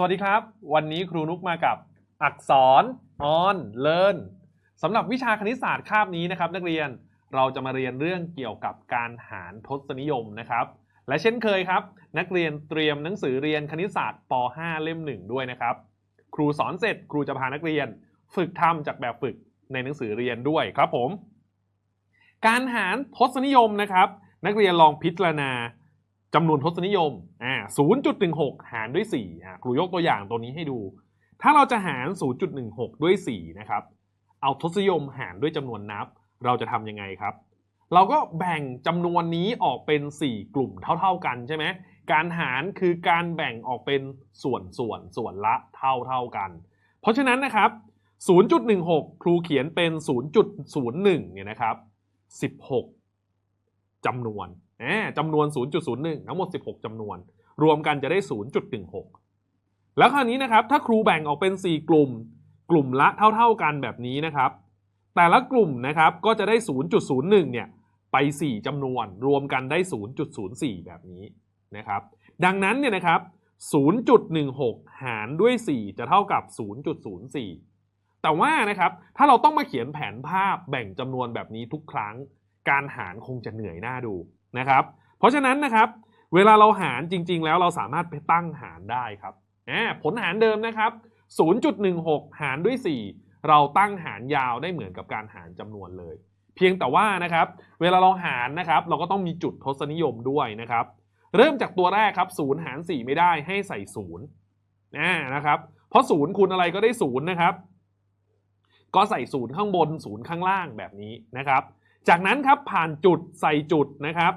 สวัสดีครับ วันนี้ครูนุกมากับอักษร on learn สำหรับวิชาคณิตศาสตร์คาบนี้นะครับ นักเรียนเราจะมาเรียนเรื่องเกี่ยวกับการหารทศนิยมนะครับ และเช่นเคยครับ นักเรียนเตรียมหนังสือเรียนคณิตศาสตร์ป .5 เล่ม 1 ด้วยนะครับ ครูสอนเสร็จครูจะพานักเรียน ฝึกทำจากแบบฝึกในหนังสือเรียนด้วยครับผม การหารทศนิยมนะครับ นักเรียนลองพิจารณา จำนวนทศนิยมอ่า0.16 หารด้วย4อ่าครูยกตัวอย่างตัวนี้ให้ดู ถ้าเราจะหาร 0.16 ด้วย 4 นะครับ เอาทศนิยมหารด้วยจำนวนนับ เราจะทำยังไงครับ เราก็แบ่งจำนวนนี้ออกเป็น 4 กลุ่มเท่า ๆกันใช่ไหม การหารคือการแบ่งออกเป็นส่วนส่วนส่วนละเท่าเท่าๆกัน เพราะฉะนั้นนะครับ 0.16 ครูเขียนเป็น 0.01 เนี่ยนะครับ 16จำนวน จำนวน 0.01 ทั้งหมด 16จำนวน รวมกันจะได้ 0.16 แล้วคราวนี้นะครับ ถ้าครูแบ่งออกเป็น 4 กลุ่ม กลุ่มละเท่า ๆกันแบบนี้นะครับ แต่ละกลุ่มนะครับก็จะได้ 0.01 เนี่ยไป 4จำนวน รวมกันได้ 0.04 แบบนี้นะครับ ดังนั้นเนี่ยนะครับ 0.16 หารด้วย 4 จะเท่ากับ 0.04 แต่ว่านะครับ ถ้าเราต้องมาเขียนแผนภาพแบ่งจำนวนแบบนี้ทุกครั้ง การหารคงจะเหนื่อยหน้าดู นะครับ เพราะฉะนั้นนะครับเวลาเราหารจริง ๆ แล้วเราสามารถไปตั้งหารได้ครับผลหารเดิมนะครับ 0.16 หารด้วย 4 เราตั้งหารยาวได้เหมือนกับการหารจำนวนเลย เพียงแต่ว่านะครับ เวลาเราหารนะครับ เราก็ต้องมีจุดทศนิยมด้วยนะครับ เริ่มจากตัวแรกครับ0หาร 4 ไม่ได้ให้ใส่0นะนะครับ เพราะ0คูณอะไรก็ได้0นะครับ ก็ใส่ศูนย์ข้างบนศูนย์ข้างล่างแบบนี้นะครับ จากนั้นครับผ่านจุดใส่จุดนะครับ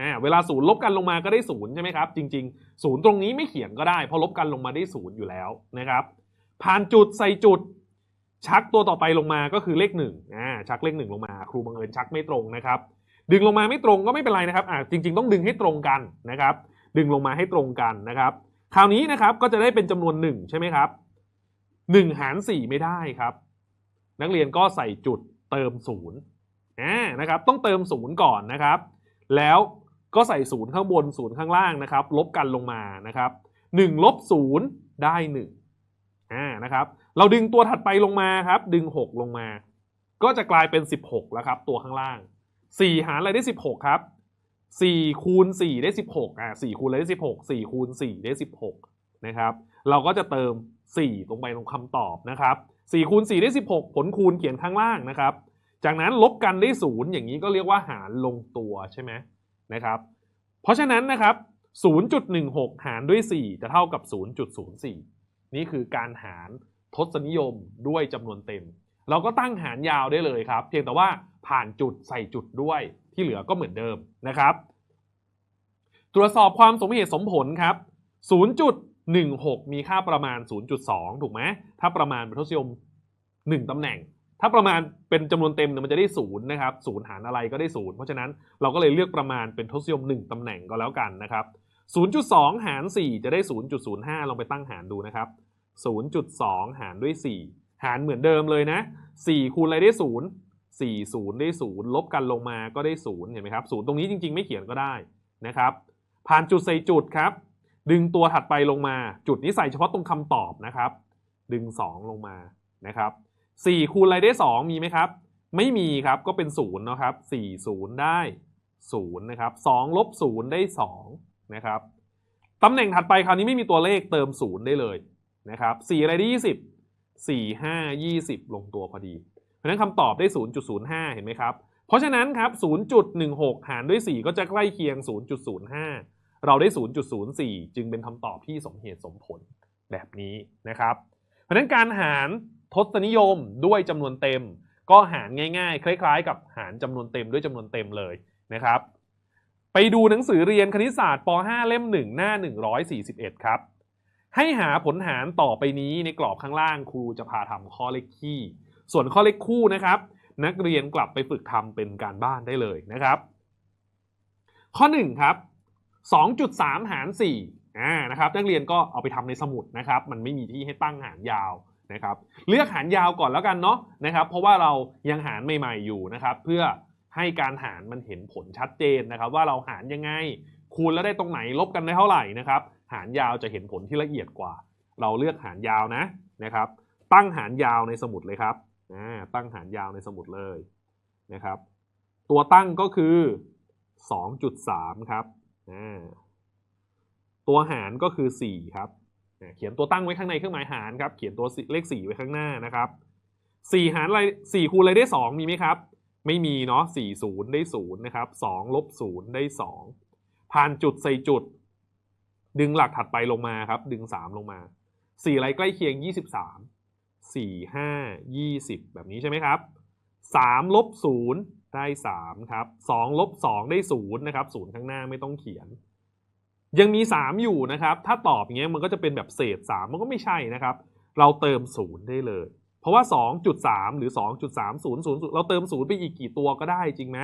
อ่าเวลาศูนย์ลบกันลงมาก็ได้ศูนย์ใช่ไหมครับ จริงๆศูนย์ตรงนี้ไม่เขียนก็ได้ เพราะลบกันลงมาได้ศูนย์อยู่แล้วนะครับ ผ่านจุดใส่จุด ชักตัวต่อไปลงมาก็คือเลขหนึ่งอ่าชักเลขหนึ่งลงมา ครูบังเอิญชักไม่ตรงนะครับ ดึงลงมาไม่ตรงก็ไม่เป็นไรนะครับอ่าจริง ๆ ต้องดึงให้ตรงกันนะครับ ดึงลงมาให้ตรงกันนะครับ คราวนี้นะครับก็จะได้เป็นจำนวนหนึ่งใช่ไหมครับหนึ่งหารสี่ไม่ได้ครับ นักเรียนก็ใส่จุดเติมศูนย์อ่านะครับ ต้องเติมศูนย์ก่อนนะครับแล้ว ก็ใส่ศูนย์ข้างบนศูนย์ข้างล่างนะครับ ลบกันลงมานะครับหนึ่งลบศูนย์ได้หนึ่งอ่านะครับ เราดึงตัวถัดไปลงมาครับ ดึงหกลงมา ก็จะกลายเป็นสิบหกแล้วครับ ตัวข้างล่างสี่หารอะไรได้สิบหกครับสี่คูณสี่ได้สิบหกอ่าสี่คูณอะไรได้สิบหกสี่คูณสี่ได้สิบหกนะครับ เราก็จะเติมสี่ลงไปตรงคำตอบนะครับ4คูณ4ได้ 16 ผลคูณเขียนข้างล่างนะครับ จากนั้นลบกันได้ 0 อย่างนี้ก็เรียกว่าหารลงตัวใช่ไหม นะครับ เพราะฉะนั้นนะครับ 0.16 หารด้วย 4 จะเท่ากับ 0.04 นี่คือการหารทศนิยมด้วยจำนวนเต็ม เราก็ตั้งหารยาวได้เลยครับ เพียงแต่ว่าผ่านจุดใส่จุดด้วยที่เหลือก็เหมือนเดิมนะครับ ตรวจสอบความสมเหตุสมผลครับ 0.16 มีค่าประมาณ 0.2 ถูกไหมถ้าประมาณเป็นทศนิยม 1ตำแหน่ง ถ้าประมาณเป็นจำนวนเต็มเนี่ยมันจะได้0นย์นะครับ0หารอะไรก็ได้0เพราะฉะนั้นเราก็เลยเลือกประมาณเป็นทศนิยม 1ตำแหน่งก็แล้วกันนะครับ 0.2 หาร 4 จะได้ 0.05 ลองไปตั้งหารดูนะครับ 0.2 หารด้วย 4 หารเหมือนเดิมเลยนะ 4 คูณอะไรได้ 0 4 0 ได้ 0 ลบกันลงมาก็ได้ 0 เห็นไหมครับ 0 ตรงนี้จริง ๆ ไม่เขียนก็ได้นะครับ ผ่านจุดใส่จุดครับ ดึงตัวถัดไปลงมา จุดนี้ใส่เฉพาะตรงคำตอบนะครับ ดึง 2 ลงมานะครับ 4คูณอะไรได้ 2 มีไหมครับ ไม่มีครับก็เป็น0เนาะครับ4 0 ได้0นะครับ2ลบ0ได้2นะครับตำแหน่งถัดไปคราวนี้ไม่มีตัวเลขเติม 0 ได้เลยนะครับ4อะไรได้ 20 4 5 20 ลงตัวพอดี เพราะฉะนั้นคำตอบได้ 0.05 เห็นไหมครับ เพราะฉะนั้นครับ 0.16 หารด้วย 4 ก็จะใกล้เคียง 0.05 เราได้ 0.04 จึงเป็นคำตอบที่สมเหตุสมผลแบบนี้นะครับ เพราะฉะนั้นการหารทศนิยมด้วยจำนวนเต็ม ก็หารง่าย ๆ คล้าย ๆ กับหารจำนวนเต็มด้วยจำนวนเต็มเลยนะครับ ไปดูหนังสือเรียนคณิตศาสตร์ป .5 เล่ม 1 หน้า 141 ครับ ให้หาผลหารต่อไปนี้ในกรอบข้างล่างครูจะพาทำข้อเลขคี่ ส่วนข้อเลขคู่นะครับ นักเรียนกลับไปฝึกทำเป็นการบ้านได้เลยนะครับ ข้อ1ครับ2.3 หาร 4 อ่านะครับนักเรียนก็เอาไปทำในสมุดนะครับ มันไม่มีที่ให้ตั้งหารยาวนะครับเลือกหารยาวก่อนแล้วกันเนาะนะครับเพราะว่าเรายังหารใหม่ๆอยู่นะครับเพื่อให้การหารมันเห็นผลชัดเจนนะครับ ว่าเราหารยังไงคูณแล้วได้ตรงไหนลบกันได้เท่าไหร่นะครับหารยาวจะเห็นผลที่ละเอียดกว่า เราเลือกหารยาวนะนะครับ ตั้งหารยาวในสมุดเลยครับตั้งหารยาวในสมุดเลยนะครับ ตัวตั้งก็คือ 2.3 ครับอ่า ตัวหารก็คือ 4 ครับ เขียนตัวตั้งไว้ข้างในเครื่องหมายหารครับ เขียนตัวเลข 4 ไว้ข้างหน้านะครับ 4 หารอะไร4คูณอะไรได้ 2 มีไหมครับ ไม่มีเนาะ4 0 ได้ 0 นะครับ2ลบ0 ได้ 2 ผ่านจุดใส่จุด ดึงหลักถัดไปลงมาครับ ดึง 3 ลงมา 4 อะไรใกล้เคียง 23 4 5 20 แบบนี้ใช่ไหมครับ3ลบ0ได้ 3 ครับ2ลบ2ได้ 0 นะครับ 0 ข้างหน้าไม่ต้องเขียน ยังมี 3 อยู่นะครับ ถ้าตอบอย่างเงี้ยมันก็จะเป็นแบบเศษ 3 มันก็ไม่ใช่นะครับ เราเติม 0 ได้เลย เพราะว่า 2.3 หรือ 2.300เราเติม 0 ไปอีกกี่ตัวก็ได้จริงไหม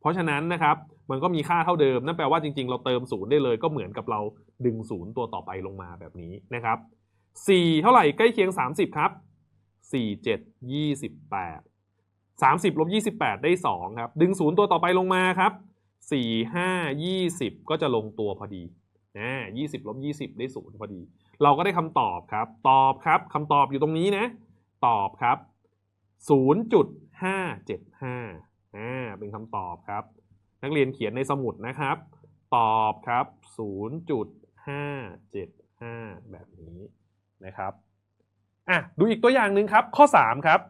เพราะฉะนั้นนะครับมันก็มีค่าเท่าเดิม นั่นแปลว่าจริงๆ เราเติม 0 ได้เลย ก็เหมือนกับเราดึง 0 ตัวต่อไปลงมาแบบนี้นะครับ4เท่าไหร่ใกล้เคียง 30 ครับ 4 7 28 30ลบ28 ได้ 2 ครับ ดึง 0 ตัวต่อไปลงมาครับ 4 5 20 ก็จะลงตัวพอดี อ่า20ลบ20ได้0พอดี เราก็ได้คำตอบครับ ตอบครับคำตอบอยู่ตรงนี้นะ ตอบครับ0.575อ่าเป็นคำตอบครับ นักเรียนเขียนในสมุดนะครับ ตอบครับ0.575แบบนี้นะครับอะดูอีกตัวอย่างหนึ่งครับ ข้อ3ครับ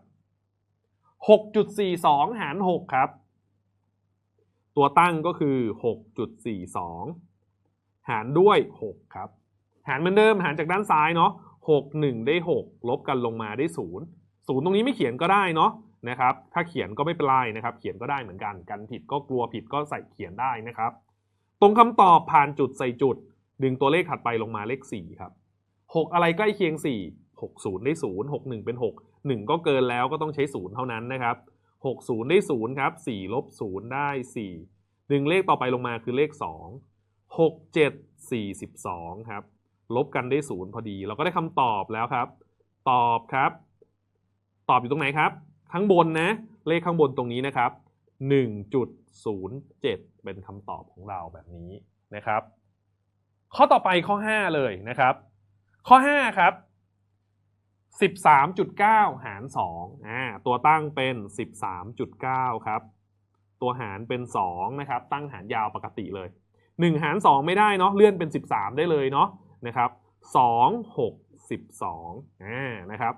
6.42หาร6ครับ ตัวตั้งก็คือ6.42 หารด้วย 6 ครับ หารเหมือนเดิมหารจากด้านซ้ายเนาะ6 1 ได้ 6 ลบกันลงมาได้ 0 0 ตรงนี้ไม่เขียนก็ได้เนาะนะครับ ถ้าเขียนก็ไม่เป็นไรนะครับ เขียนก็ได้เหมือนกัน กันผิดก็กลัวผิดก็ใส่เขียนได้นะครับ ตรงคำตอบผ่านจุดใส่จุด ดึงตัวเลขถัดไปลงมาเลข 4 ครับ 6 อะไรใกล้เคียง 4 6 0 ได้ 0 6 1 เป็น 6 1 ก็เกินแล้วก็ต้องใช้ 0 เท่านั้นนะครับ 6 0 ได้ 0 ครับ 4 ลบ 0 ได้ 4 ดึงเลขต่อไปลงมาคือเลข 2 6 7 42ครับ ลบกันได้0พอดี เราก็ได้คำตอบแล้วครับ ตอบครับ ตอบอยู่ตรงไหนครับ ข้างบนนะ เลขข้างบนตรงนี้นะครับ1.07เป็นคำตอบของเราแบบนี้นะครับ ข้อต่อไปข้อ5เลยนะครับ ข้อ5ครับ13.9 หาร2อ่าตัวตั้งเป็น 13.9 ครับ ตัวหารเป็น 2 นะครับ ตั้งหารยาวปกติเลย 1 หาร 2 ไม่ได้เนาะเลื่อนเป็น 13 ได้เลยเนาะนะครับ2 6 12อ่านะครับ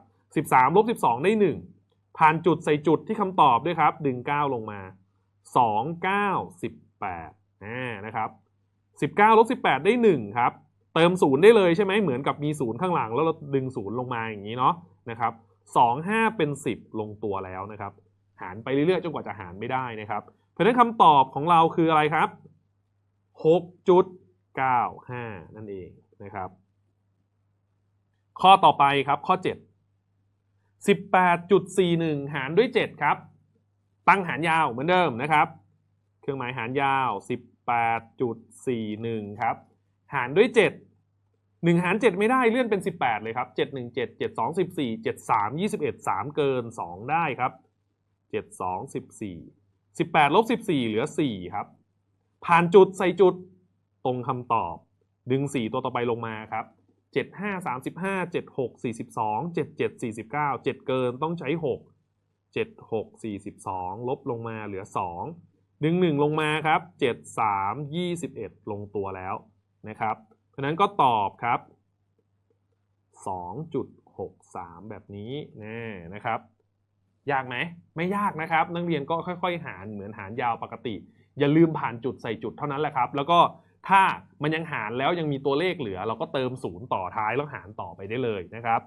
13ลบ12 ได้ 1 ผ่านจุดใส่จุดที่คำตอบด้วยครับ ดึง 9 ลงมา 2 9 18อ่านะครับ19ลบ18 ได้ 1 ครับ เติม 0 ได้เลยใช่ไหมเหมือนกับมี 0 ข้างหลังแล้วเราดึง 0 ลงมาอย่างนี้เนาะนะครับ2 5 เป็น 10 ลงตัวแล้วนะครับ หารไปเรื่อยๆจนกว่าจะหารไม่ได้นะครับ เพราะฉะนั้นคำตอบของเราคืออะไรครับ 6.95 นั่นเองนะครับ ข้อต่อไปครับข้อ 7 18.41 หารด้วย 7 ครับ ตั้งหารยาวเหมือนเดิมนะครับ เครื่องหมายหารยาว 18.41 ครับ หารด้วย7 1หาร7ไม่ได้เลื่อนเป็น18เลยครับ7 1 7 7 2 14 7 3 21 3เกิน2ได้ครับ7 2 14 18ลบ14เหลือ4ครับ ผ่านจุดใส่จุดตรงคำตอบ ดึง 4 ตัวต่อไปลงมาครับ 7 5 35 7 6 42 7 7 49 7 เกินต้องใช้ 6 7 6 42 ลบลงมาเหลือ 2 ดึง 1 ลงมาครับ 7 3 21 ลงตัวแล้วนะครับ เพราะนั้นก็ตอบครับ 2.63 แบบนี้แน่นะครับ ยากไหมไม่ยากนะครับ นักเรียนก็ค่อย ๆ หารเหมือนหารยาวปกติ อย่าลืมผ่านจุดใส่จุดเท่านั้นแหละครับ แล้วก็ถ้ามันยังหารแล้วยังมีตัวเลขเหลือ เราก็เติมศูนย์ต่อท้ายแล้วหารต่อไปได้เลยนะครับ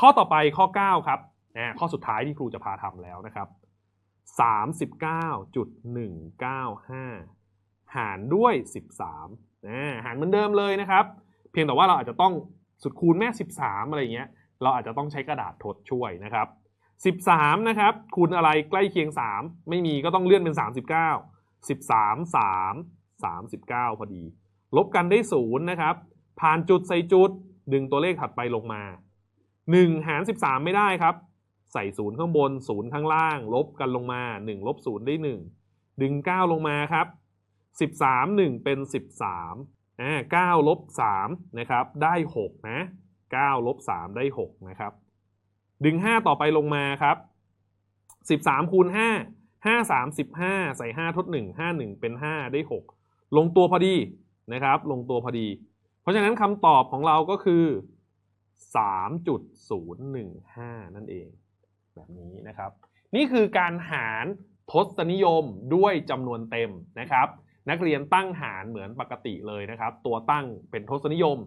ข้อต่อไปข้อ 9 ครับอ่าข้อสุดท้ายที่ครูจะพาทำแล้วนะครับ 39.195 หารด้วย 13อ่าหารเหมือนเดิมเลยนะครับ เพียงแต่ว่าเราอาจจะต้องสุดคูณแม่ 13 อะไรเงี้ย เราอาจจะต้องใช้กระดาษทดช่วยนะครับ 13 นะครับ คูณอะไรใกล้เคียง 3 ไม่มีก็ต้องเลื่อนเป็น 39 13 3 39 พอดี ลบกันได้ 0 นะครับ ผ่านจุดใส่จุด ดึงตัวเลขถัดไปลงมา 1 หาร 13 ไม่ได้ครับ ใส่ 0 ข้างบน 0 ข้างล่าง ลบกันลงมา 1 ลบ 0 ได้ 1 ดึง 9 ลงมาครับ 13 1 เป็น 13อ่า9ลบ3นะครับ ได้ 6 นะ9ลบ3ได้ 6 นะครับ ดึง 5 ต่อไปลงมาครับ 13คูณ5 5 3 15 ใส่ 5 ทด 1 5 1 เป็น 5 ได้ 6 ลงตัวพอดีนะครับ ลงตัวพอดี เพราะฉะนั้นคำตอบของเราก็คือ 3.015 นั่นเอง แบบนี้นะครับ นี่คือการหารทศนิยมด้วยจำนวนเต็มนะครับ นักเรียนตั้งหารเหมือนปกติเลยนะครับ ตัวตั้งเป็นทศนิยม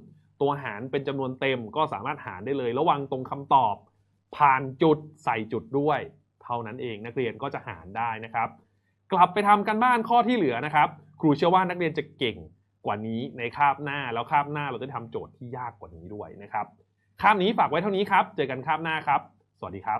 ตัวหารเป็นจำนวนเต็มก็สามารถหารได้เลย ระวังตรงคำตอบ ผ่านจุดใส่จุดด้วย เท่านั้นเองนักเรียนก็จะหารได้นะครับ กลับไปทำกันบ้านข้อที่เหลือนะครับ ครูเชื่อว่านักเรียนจะเก่งกว่านี้ในคาบหน้าแล้วคาบหน้าเราจะทำโจทย์ที่ยากกว่านี้ด้วยนะครับคาบนี้ฝากไว้เท่านี้ครับ เจอกันคาบหน้าครับ สวัสดีครับ